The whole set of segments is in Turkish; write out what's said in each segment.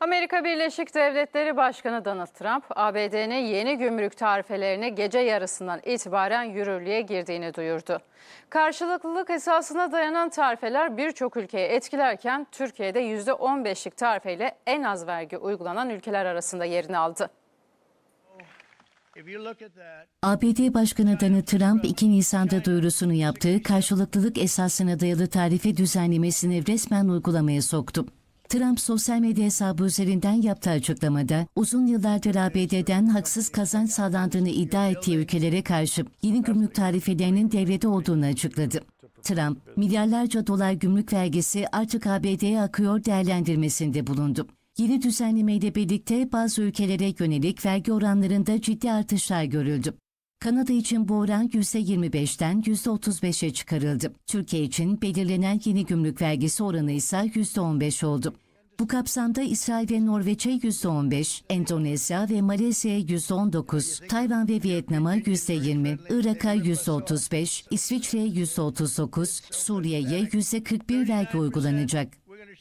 Amerika Birleşik Devletleri Başkanı Donald Trump, ABD'nin yeni gümrük tarifelerini gece yarısından itibaren yürürlüğe girdiğini duyurdu. Karşılıklılık esasına dayanan tarifeler birçok ülkeyi etkilerken Türkiye'de %15'lik tarifeyle en az vergi uygulanan ülkeler arasında yerini aldı. ABD Başkanı Donald Trump 2 Nisan'da duyurusunu yaptığı karşılıklılık esasına dayalı tarife düzenlemesini resmen uygulamaya soktu. Trump sosyal medya hesabı üzerinden yaptığı açıklamada uzun yıllardır ABD'den haksız kazanç sağlandığını iddia ettiği ülkelere karşı yeni gümrük tarifelerinin devrede olduğunu açıkladı. Trump, milyarlarca dolar gümrük vergisi artık ABD'ye akıyor değerlendirmesinde bulundu. Yeni düzenlemeyle birlikte bazı ülkelere yönelik vergi oranlarında ciddi artışlar görüldü. Kanada için bu oran %25'ten %35'e çıkarıldı. Türkiye için belirlenen yeni gümrük vergisi oranı ise %15 oldu. Bu kapsamda İsrail ve Norveç'e %15, Endonezya ve Malezya'ya %19, Tayvan ve Vietnam'a %20, Irak'a %35, İsviçre'ye %39, Suriye'ye %41 vergi uygulanacak.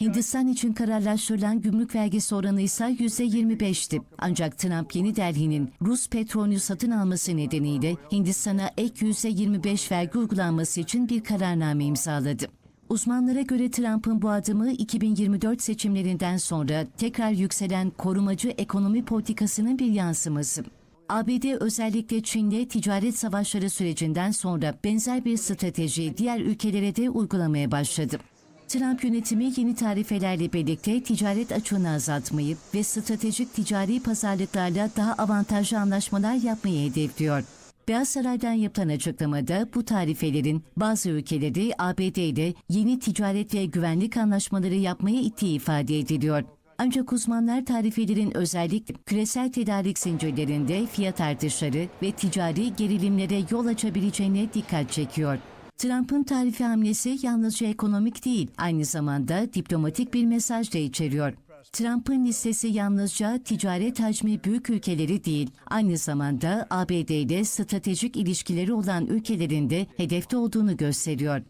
Hindistan için kararlaştırılan gümrük vergisi oranı ise %25'ti. Ancak Trump Yeni Delhi'nin Rus petrolünü satın alması nedeniyle Hindistan'a ek %25 vergi uygulanması için bir kararname imzaladı. Uzmanlara göre Trump'ın bu adımı 2024 seçimlerinden sonra tekrar yükselen korumacı ekonomi politikasının bir yansıması. ABD özellikle Çin'le ticaret savaşları sürecinden sonra benzer bir strateji diğer ülkelere de uygulamaya başladı. Trump yönetimi yeni tarifelerle birlikte ticaret açığını azaltmayı ve stratejik ticari pazarlıklarla daha avantajlı anlaşmalar yapmayı hedefliyor. Beyaz Saray'dan yapılan açıklamada bu tarifelerin bazı ülkeleri ABD ile yeni ticaret ve güvenlik anlaşmaları yapmaya ittiği ifade ediliyor. Ancak uzmanlar tarifelerin özellikle küresel tedarik zincirlerinde fiyat artışları ve ticari gerilimlere yol açabileceğine dikkat çekiyor. Trump'ın tarifi hamlesi yalnızca ekonomik değil, aynı zamanda diplomatik bir mesaj da içeriyor. Trump'ın listesi yalnızca ticaret hacmi büyük ülkeleri değil, aynı zamanda ABD ile stratejik ilişkileri olan ülkelerin de hedefte olduğunu gösteriyor.